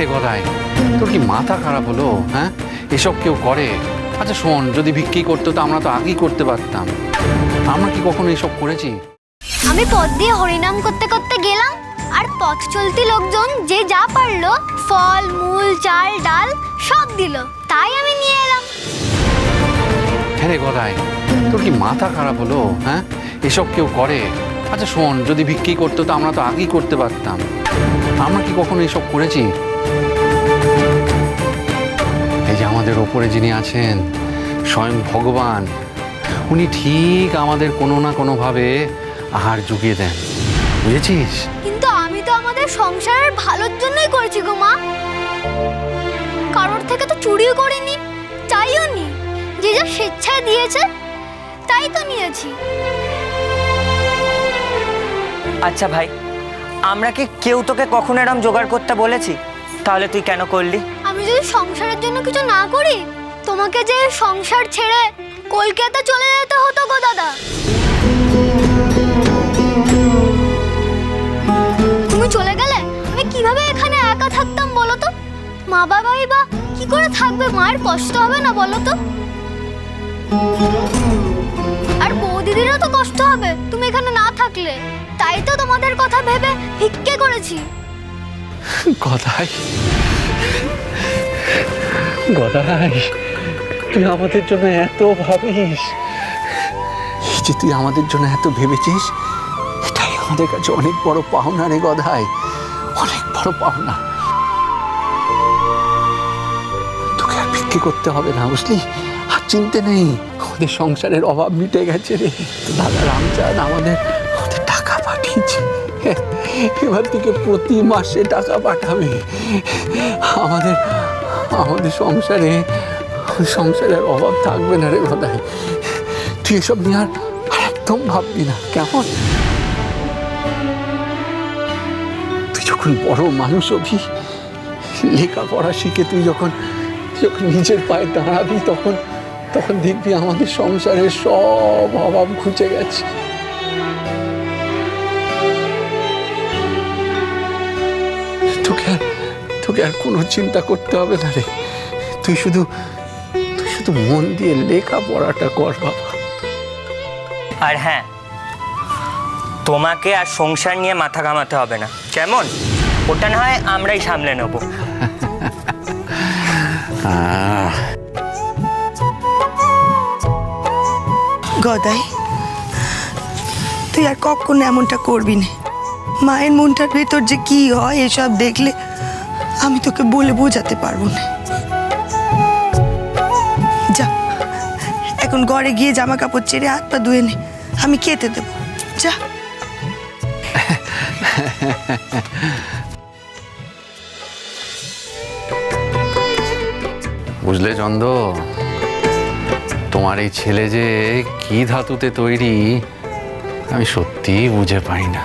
রে গদাই তোর কি মাথা খারাপ হলো হ্যাঁ? এসব কেউ করে? আচ্ছা শোন যদি ভিক্ষি করতো তো আমরা তো আগেই করতে পারতাম। আমরা কি কখনো এসব করেছি? আমি পথ দিয়ে হরিনাম করতে করতে গেলাম আর পথ চলতি লোকজন যে যা পারল ফল মূল চাল ডাল সব দিল। তাই আমি নিয়ে এলাম। হ্যাঁ রে গদাই তোর কি মাথা খারাপ হলো হ্যাঁ? এসব কেউ করে? আচ্ছা শোন, যদি ভিক্ষি করতো তো আমরা তো আগেই করতে পারতাম। আমরা কি কখনো এসব করেছি? এই যে আমাদের ওপরে যিনি আছেন, স্বয়ং ভগবান, উনি ঠিক আমাদের কোনো না কোনোভাবে আহার জুগিয়ে দেন। বুঝেছিস? কিন্তু আমি তো আমাদের সংসারের ভালোর জন্যই করেছি গো মা। কারোর থেকে তো চুরিও করিনি চাইও নি যে যা স্বেচ্ছায় দিয়েছে, তাই তো নিয়েছি। আচ্ছা ভাই, আমরা কি কেউ তোকে কখনো এরম জোগাড় করতে বলেছি? তাহলে তুই কেন করলি? আমি যদি সংসারের জন্য কিছু না করি, তোমাকে যে সংসার ছেড়ে কলকাতা চলে যেতে হতো গো দাদা। তুমি চলে গেলে আমি কীভাবে এখানে একা থাকতাম বলো তো? মা বাবাই বা কি করে থাকবে? মায়ের কষ্ট হবে না বলো তো? আর বৌদিদিরও তো কষ্ট হবে, তুমি এখানে না থাকলে। তাই তো তোমাদের কথা ভেবে ভিক্ষে করেছি। গদাই। গদাই, তুই আমাদের জন্য এত ভাবিস। এই যে তুই আমাদের জন্য এত ভেবেছিস, এটাই আমাদের কাছে অনেক বড় পাওনা রে গদাই, অনেক বড় পাওনা। তোকে আর ভিক্ষে করতে হবে না, বুঝলি? চিনতে নেই। আমাদের সংসারের অভাব মিটে গেছে রে। দাদা রামচাঁদ আমাদের আমাদের টাকা পাঠিয়েছে। এবার থেকে প্রতি মাসে টাকা পাঠাবে। আমাদের আমাদের সংসারে সংসারের অভাব থাকবে না রে গদাই। তুই এসব নিয়ে আর একদম ভাববি না। কেমন? তুই যখন বড় মানুষ হবি, লেখাপড়া শিখে তুই যখন যখন নিজের পায়ে দাঁড়াবি তখন তখন দেখবি আমাদের সংসারের সব অভাব ঘুচে গেছে। তোকে আর তোকে আর কোনো চিন্তা করতে হবে না রে। তুই শুধু তুই শুধু মন দিয়ে লেখাপড়াটা কর বাবা। আর হ্যাঁ তোমাকে আর সংসার নিয়ে মাথা ঘামাতে হবে না। কেমন? ওটা না হয় আমরাই সামলে নেব। গদাই, তুই আর কখনো এমনটা করবি না। মায়ের মনটার ভেতর যে কি হয়, এসব দেখলে আমি তোকে বলে বোঝাতে পারব না। যা, এখন ঘরে গিয়ে জামা কাপড় ছেড়ে হাত পা ধুয়ে নে, আমি খেতে দেবো। যা। বুঝলে চন্দ? তোমার এই ছেলে যে কি ধাতুতে তৈরি আমি সত্যিই বুঝে পাই না।